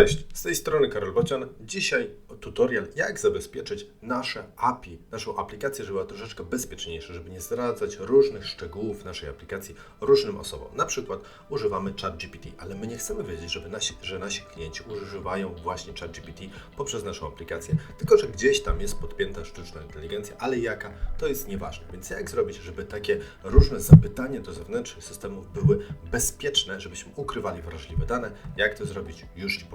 Cześć, z tej strony Karol Bocian. Dzisiaj tutorial, jak zabezpieczyć nasze API, naszą aplikację, żeby była troszeczkę bezpieczniejsza, żeby nie zdradzać różnych szczegółów naszej aplikacji różnym osobom. Na przykład używamy ChatGPT, ale my nie chcemy wiedzieć, żeby nasi, że nasi klienci używają właśnie ChatGPT poprzez naszą aplikację, tylko że gdzieś tam jest podpięta sztuczna inteligencja, ale jaka, to jest nieważne. Więc jak zrobić, żeby takie różne zapytania do zewnętrznych systemów były bezpieczne, żebyśmy ukrywali wrażliwe dane, jak to zrobić, już Ci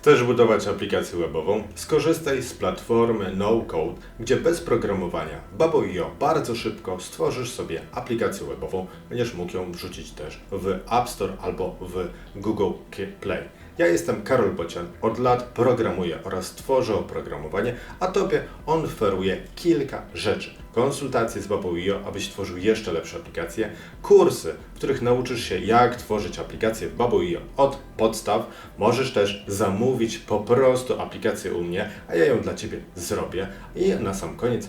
Chcesz budować aplikację webową? Skorzystaj z platformy No Code, gdzie bez programowania Babo.io bardzo szybko stworzysz sobie aplikację webową. Będziesz mógł ją wrzucić też w App Store albo w Google Play. Ja jestem Karol Bocian, od lat programuję oraz tworzę oprogramowanie, a Tobie on oferuje kilka rzeczy. Konsultacje z Babo.io, abyś tworzył jeszcze lepsze aplikacje, kursy, w których nauczysz się jak tworzyć aplikacje w Babo.io od podstaw. Możesz też zamówić po prostu aplikację u mnie, a ja ją dla Ciebie zrobię. I na sam koniec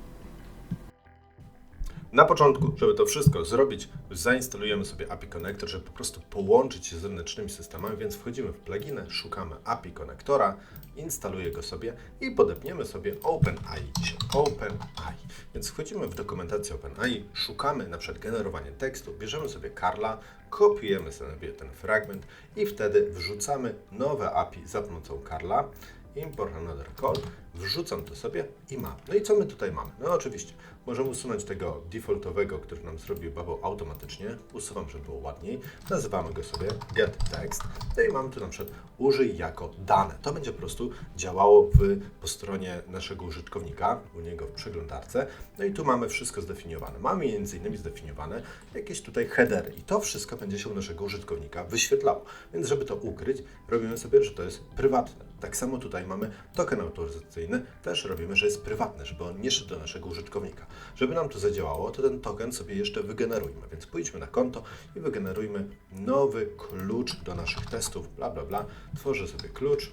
Na początku, żeby to wszystko zrobić, zainstalujemy sobie API Connector, żeby po prostu połączyć się z zewnętrznymi systemami, więc wchodzimy w pluginy, szukamy API Connectora, instaluję go sobie i podepniemy sobie OpenAI. OpenAI. Więc wchodzimy w dokumentację OpenAI, szukamy na przykład generowania tekstu, bierzemy sobie Karla, kopiujemy sobie ten fragment i wtedy wrzucamy nowe API za pomocą Karla import another call, wrzucam to sobie i mam. No i co my tutaj mamy? No oczywiście, możemy usunąć tego defaultowego, który nam zrobił Bubble automatycznie. Usuwam, żeby było ładniej. Nazywamy go sobie get text. No i mamy tu na przykład użyj jako dane. To będzie po prostu działało w, po stronie naszego użytkownika, u niego w przeglądarce. No i tu mamy wszystko zdefiniowane. Mamy między innymi zdefiniowane jakieś tutaj headery i to wszystko będzie się u naszego użytkownika wyświetlało. Więc żeby to ukryć, robimy sobie, że to jest prywatne. Tak samo tutaj mamy token autoryzacyjny, też robimy, że jest prywatny, żeby on nie szedł do naszego użytkownika. Żeby nam to zadziałało, to ten token sobie jeszcze wygenerujmy. Więc pójdźmy na konto i wygenerujmy nowy klucz do naszych testów, bla bla bla. Tworzę sobie klucz,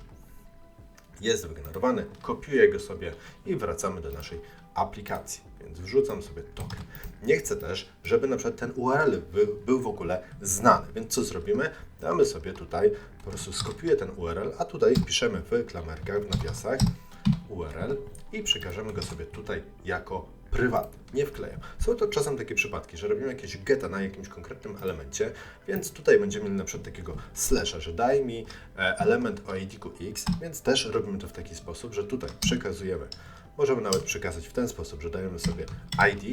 jest wygenerowany, kopiuję go sobie i wracamy do naszej aplikacji. Więc wrzucam sobie token. Nie chcę też, żeby na przykład ten URL był w ogóle znany. Więc co zrobimy? Damy sobie tutaj, po prostu skopiuję ten URL, a tutaj piszemy w klamerkach, w nawiasach URL i przekażemy go sobie tutaj jako prywatny, nie wklejam. Są to czasem takie przypadki, że robimy jakieś geta na jakimś konkretnym elemencie, więc tutaj będziemy mieli na przykład takiego slasha, że daj mi e, element o id x, więc też robimy to w taki sposób, że tutaj przekazujemy Możemy nawet przekazać w ten sposób, że dajemy sobie ID,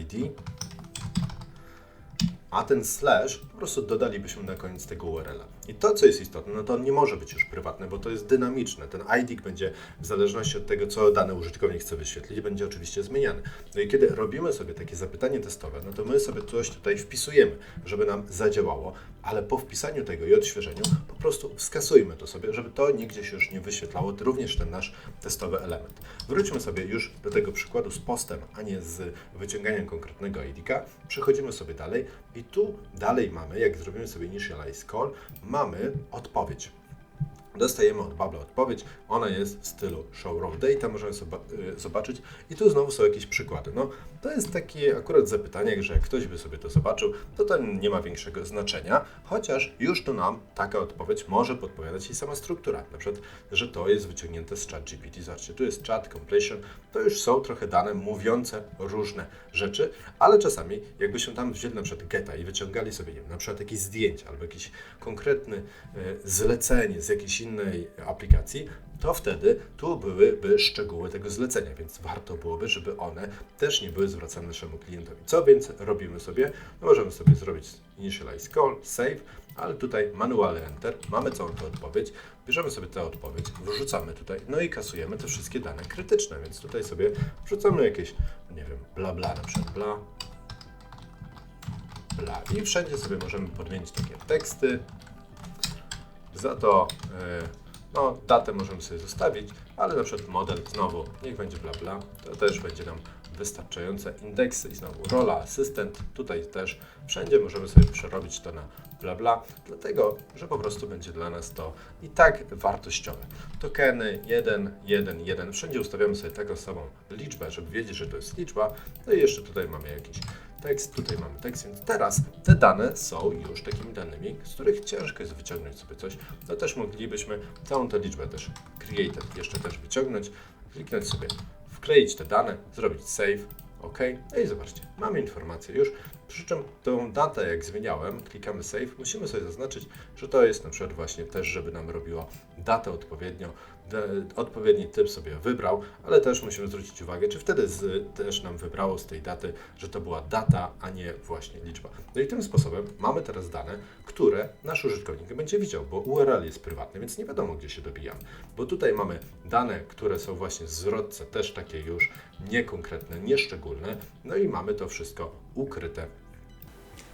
ID, a ten slash po prostu dodalibyśmy na koniec tego URL-a. I to, co jest istotne, no to on nie może być już prywatny, bo to jest dynamiczne. Ten ID będzie w zależności od tego, co dany użytkownik chce wyświetlić, będzie oczywiście zmieniany. No i kiedy robimy sobie takie zapytanie testowe, no to my sobie coś tutaj wpisujemy, żeby nam zadziałało, ale po wpisaniu tego i odświeżeniu po prostu skasujmy to sobie, żeby to nigdzie się już nie wyświetlało, również ten nasz testowy element. Wróćmy sobie już do tego przykładu z postem, a nie z wyciąganiem konkretnego ID-ka. Przechodzimy sobie dalej i tu dalej mamy, jak zrobimy sobie initialize call, mamy odpowiedź. Dostajemy od Babla odpowiedź, ona jest w stylu show raw data, możemy sobie y, zobaczyć i tu znowu są jakieś przykłady. No, to jest takie akurat zapytanie, że jak ktoś by sobie to zobaczył, to to nie ma większego znaczenia, chociaż już tu nam taka odpowiedź może podpowiadać i sama struktura. Na przykład, że to jest wyciągnięte z chat GPT. Zobaczcie, tu jest chat completion, to już są trochę dane mówiące różne rzeczy, ale czasami jakbyśmy tam wzięli na przykład geta i wyciągali sobie, nie wiem, na przykład jakieś zdjęcia albo jakieś konkretne y, zlecenie z jakiejś innej aplikacji, to wtedy tu byłyby szczegóły tego zlecenia, więc warto byłoby, żeby one też nie były zwracane naszemu klientowi. Co więc robimy sobie? No możemy sobie zrobić initialize call, save, ale tutaj manualny enter, mamy całą tę odpowiedź, bierzemy sobie tę odpowiedź, wrzucamy tutaj, no i kasujemy te wszystkie dane krytyczne, więc tutaj sobie wrzucamy jakieś, nie wiem, bla bla, na przykład bla, bla i wszędzie sobie możemy podmienić takie teksty, za to yy, no, datę możemy sobie zostawić, ale na przykład model znowu, niech będzie bla bla, to też będzie nam wystarczające. Indeksy i znowu rola asystent, tutaj też wszędzie możemy sobie przerobić to na bla bla, dlatego, że po prostu będzie dla nas to i tak wartościowe. Tokeny 1, 1, 1, wszędzie ustawiamy sobie taką samą liczbę, żeby wiedzieć, że to jest liczba, no i jeszcze tutaj mamy jakiś tekst, tutaj mamy tekst, więc teraz te dane są już takimi danymi, z których ciężko jest wyciągnąć sobie coś. No też moglibyśmy całą tę liczbę też created jeszcze też wyciągnąć, kliknąć sobie, wkleić te dane, zrobić save, OK, no i zobaczcie, mamy informację już, przy czym tą datę jak zmieniałem, klikamy save, musimy sobie zaznaczyć, że to jest na przykład właśnie też, żeby nam robiło datę odpowiednio, de, odpowiedni typ sobie wybrał, ale też musimy zwrócić uwagę, czy wtedy z, też nam wybrało z tej daty, że to była data, a nie właśnie liczba. No i tym sposobem mamy teraz dane, które nasz użytkownik będzie widział, bo URL jest prywatny, więc nie wiadomo, gdzie się dobijam. Bo tutaj mamy dane, które są właśnie w zwrotce, też takie już niekonkretne, nieszczególne, no i mamy to wszystko ukryte